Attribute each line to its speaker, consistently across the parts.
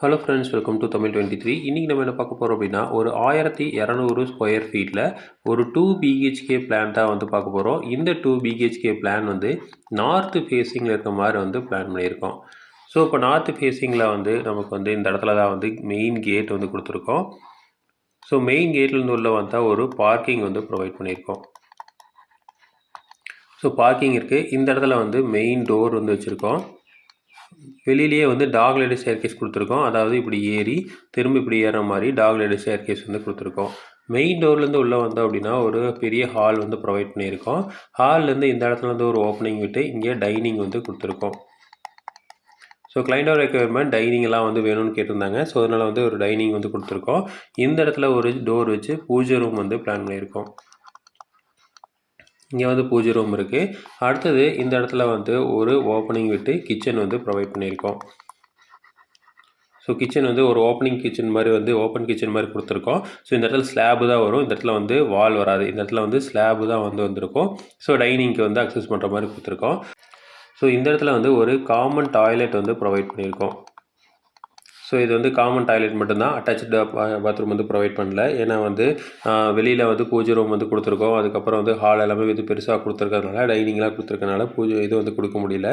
Speaker 1: Hello friends welcome to Tamil twenty three இன்றைக்கி நம்ம என்ன பார்க்க போகிறோம் அப்படின்னா ஒரு ஆயிரத்தி இரநூறு ஸ்கொயர் ஃபீட்டில் ஒரு டூ பிஹெச்கே பிளான் தான் வந்து பார்க்க போகிறோம் இந்த டூ பிஹெச்கே பிளான் வந்து நார்த்து ஃபேஸிங்கில் இருக்க மாதிரி வந்து பிளான் பண்ணியிருக்கோம். ஸோ இப்போ நார்த்து ஃபேஸிங்கில் வந்து நமக்கு வந்து இந்த இடத்துல தான் வந்து மெயின் கேட் வந்து கொடுத்துருக்கோம். ஸோ மெயின் கேட்லேருந்து உள்ள வந்தால் ஒரு பார்க்கிங் வந்து ப்ரொவைட் பண்ணியிருக்கோம். ஸோ பார்க்கிங் இருக்குது இந்த இடத்துல வந்து மெயின் டோர் வந்து வச்சுருக்கோம். வெளியிலேயே வந்து டாக் லேடி ஸ்டேர் கொடுத்துருக்கோம். அதாவது இப்படி ஏறி திரும்ப இப்படி ஏற மாதிரி டாக் லேடி ஸ்டேர் வந்து கொடுத்துருக்கோம். மெயின் டோர்லேருந்து உள்ளே வந்தோம் அப்படின்னா ஒரு பெரிய ஹால் வந்து ப்ரொவைட் பண்ணியிருக்கோம். ஹால்லேருந்து இந்த இடத்துல வந்து ஒரு ஓப்பனிங் விட்டு இங்கே டைனிங் வந்து கொடுத்துருக்கோம். ஸோ கிளைண்டோட ரெக்குயர்மெண்ட் டைனிங்லாம் வந்து வேணும்னு கேட்டிருந்தாங்க. ஸோ அதனால் வந்து ஒரு டைனிங் வந்து கொடுத்துருக்கோம். இந்த இடத்துல ஒரு டோர் வச்சு பூஜை ரூம் வந்து பிளான் பண்ணியிருக்கோம். இங்கே வந்து பூஜை ரூம் இருக்குது அடுத்தது இந்த இடத்துல வந்து ஒரு ஓப்பனிங் விட்டு கிச்சன் வந்து ப்ரொவைட் பண்ணியிருக்கோம். ஸோ கிச்சன் வந்து ஒரு ஓப்பனிங் கிச்சன் மாதிரி வந்து ஓப்பன் கிச்சன் மாதிரி கொடுத்துருக்கோம். ஸோ இந்த இடத்துல ஸ்லாபு தான் வரும். இந்த இடத்துல வந்து வால் வராது. இந்த இடத்துல வந்து ஸ்லாபு தான் வந்து வந்திருக்கும். ஸோ டைனிங்க்கு வந்து அக்சஸ் பண்ணுற மாதிரி கொடுத்துருக்கோம். ஸோ இந்த இடத்துல வந்து ஒரு காமன் டாய்லெட் வந்து ப்ரொவைட் பண்ணியிருக்கோம். ஸோ இது வந்து காமன் டாய்லெட் மட்டும்தான். அட்டாச்சு பாத்ரூம் வந்து ப்ரொவைட் பண்ணல. ஏன்னா வந்து வெளியில் வந்து பூஜை ரூம் வந்து கொடுத்துருக்கோம். அதுக்கப்புறம் வந்து ஹால் எல்லாமே வந்து பெருசாக கொடுத்துருக்கறதுனால டைனிங்லாம் கொடுத்துருக்கனால பூஜை இது வந்து கொடுக்க முடியல.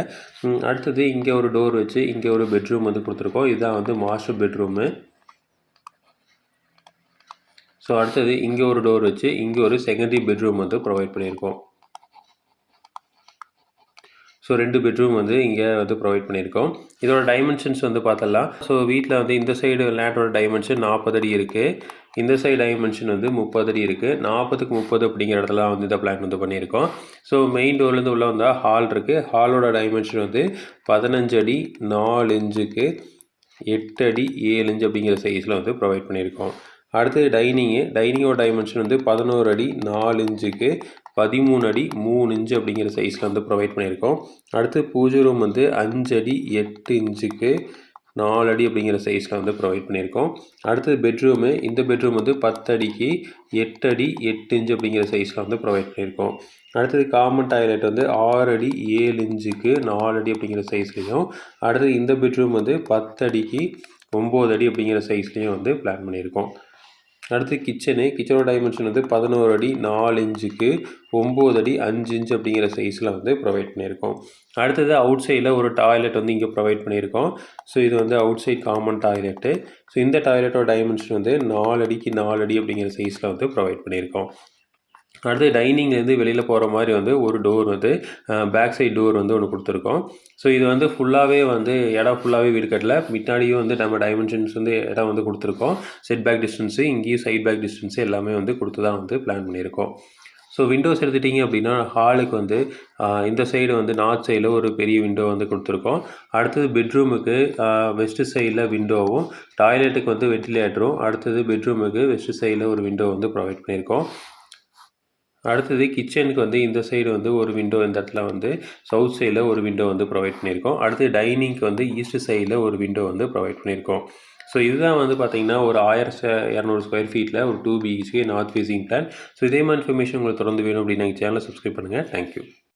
Speaker 1: அடுத்தது இங்கே ஒரு டோர் வச்சு இங்கே ஒரு பெட்ரூம் வந்து கொடுத்துருக்கோம். இதுதான் வந்து மாஸ்டர் பெட்ரூமு ஸோ அடுத்தது இங்கே ஒரு டோர் வச்சு இங்கே ஒரு செகண்டரி பெட்ரூம் வந்து ப்ரொவைட் பண்ணியிருக்கோம். ஸோ ரெண்டு பெட்ரூம் வந்து இங்கே வந்து ப்ரொவைட் பண்ணியிருக்கோம். இதோட டைமென்ஷன்ஸ் வந்து பார்த்தலாம் ஸோ வீட்டில் வந்து இந்த சைடு லேண்டோட டைமென்ஷன் நாற்பது அடி இருக்குது இந்த சைடு டைமென்ஷன் வந்து முப்பது அடி இருக்குது நாற்பதுக்கு முப்பது அப்படிங்கிற இடத்துல வந்து இந்த பிளான் வந்து பண்ணியிருக்கோம். ஸோ மெயின் டோர்லேருந்து உள்ளே வந்தால் ஹால் இருக்குது ஹாலோட டைமென்ஷன் வந்து பதினஞ்சு அடி நாலு இன்ச்சுக்கு எட்டு அடி ஏழு இன்ச்சு அப்படிங்கிற சைஸில் வந்து ப்ரொவைட் பண்ணியிருக்கோம். அடுத்தது டைனிங்கு. டைனிங்கோட டைமென்ஷன் வந்து பதினோரு அடி நாலு இன்ச்சுக்கு பதிமூணு அடி மூணு இன்ச்சு அப்படிங்கிற சைஸில் வந்து ப்ரொவைட் பண்ணியிருக்கோம். அடுத்து பூஜை ரூம் வந்து அஞ்சு அடி எட்டு இன்ச்சுக்கு நாலு அடி அப்படிங்கிற சைஸில் வந்து ப்ரொவைட் பண்ணியிருக்கோம். அடுத்தது பெட்ரூமு இந்த பெட்ரூம் வந்து பத்து அடிக்கு எட்டு அடி எட்டு இன்ச்சு அப்படிங்கிற சைஸில் வந்து ப்ரொவைட் பண்ணியிருக்கோம். அடுத்தது காமன் டாய்லெட் வந்து ஆறு அடி ஏழு இன்ச்சுக்கு நாலு அடி அப்படிங்கிற சைஸ்லேயும் அடுத்தது இந்த பெட்ரூம் வந்து பத்து அடிக்கு ஒம்பது அடி அப்படிங்கிற சைஸ்லேயும் வந்து பிளான் பண்ணியிருக்கோம். அடுத்து கிச்சனு கிச்சனோட டைமென்ஷன் வந்து பதினோரு அடி நாலு இன்ச்சுக்கு ஒம்பது அடி அஞ்சு இன்ச்சு அப்படிங்கிற சைஸில் வந்து ப்ரொவைட் பண்ணியிருக்கோம். அடுத்தது அவுட் சைடில் ஒரு டாய்லெட் வந்து இங்கே ப்ரொவைட் பண்ணியிருக்கோம். ஸோ இது வந்து outside common toilet so இந்த டாய்லெட்டோட டைமென்ஷன் வந்து நாலு அடிக்கு நாலு அடி அப்படிங்கிற சைஸில் வந்து ப்ரொவைட் பண்ணியிருக்கோம். அடுத்து டைனிங்லேருந்து வெளியில் போகிற மாதிரி வந்து ஒரு டோர் வந்து பேக் சைட் டோர் வந்து ஒன்று கொடுத்துருக்கோம். ஸோ இது வந்து ஃபுல்லாகவே வந்து இடம் ஃபுல்லாகவே வீடு கட்டல. பின்னாடியும் வந்து நம்ம டைமென்ஷன்ஸ் வந்து இடம் வந்து கொடுத்துருக்கோம். செட் பேக் டிஸ்டன்ஸு இங்கேயும் சைட் பேக் டிஸ்டன்ஸு எல்லாமே வந்து கொடுத்து தான் வந்து பிளான் பண்ணியிருக்கோம். ஸோ விண்டோஸ் எடுத்துட்டிங்க அப்படின்னா ஹாலுக்கு வந்து இந்த சைடு வந்து நார்த் சைடில் ஒரு பெரிய விண்டோ வந்து கொடுத்துருக்கோம். அடுத்தது பெட்ரூமுக்கு வெஸ்ட்டு சைடில் விண்டோவும் டாய்லெட்டுக்கு வந்து வெண்டிலேட்டரும் அடுத்தது பெட்ரூமுக்கு வெஸ்ட்டு சைடில் ஒரு விண்டோ வந்து ப்ரொவைட் பண்ணியிருக்கோம். அடுத்தது கிச்சனுக்கு வந்து இந்த சைடு வந்து ஒரு விண்டோ இந்த இடத்துல வந்து சவுத் சைடில் ஒரு விண்டோ வந்து ப்ரொவைட் பண்ணியிருக்கோம். அடுத்து டைனிங்க்கு வந்து ஈஸ்ட் சைடில் ஒரு விண்டோ வந்து ப்ரொவைட் பண்ணியிருக்கோம். ஸோ இதுதான் வந்து பார்த்திங்கன்னா ஒரு ஆயிரம் இரநூறு ஸ்கொயர் ஃபீட்டில் ஒரு two BHK north facing plan so இதே மாதிரி இன்ஃபர்மேஷன் உங்களுக்கு தொடர்ந்து வேணும் அப்படின்னு எங்கள் சேனலை சப்ஸ்கிரைப் பண்ணுங்கள் தேங்க்யூ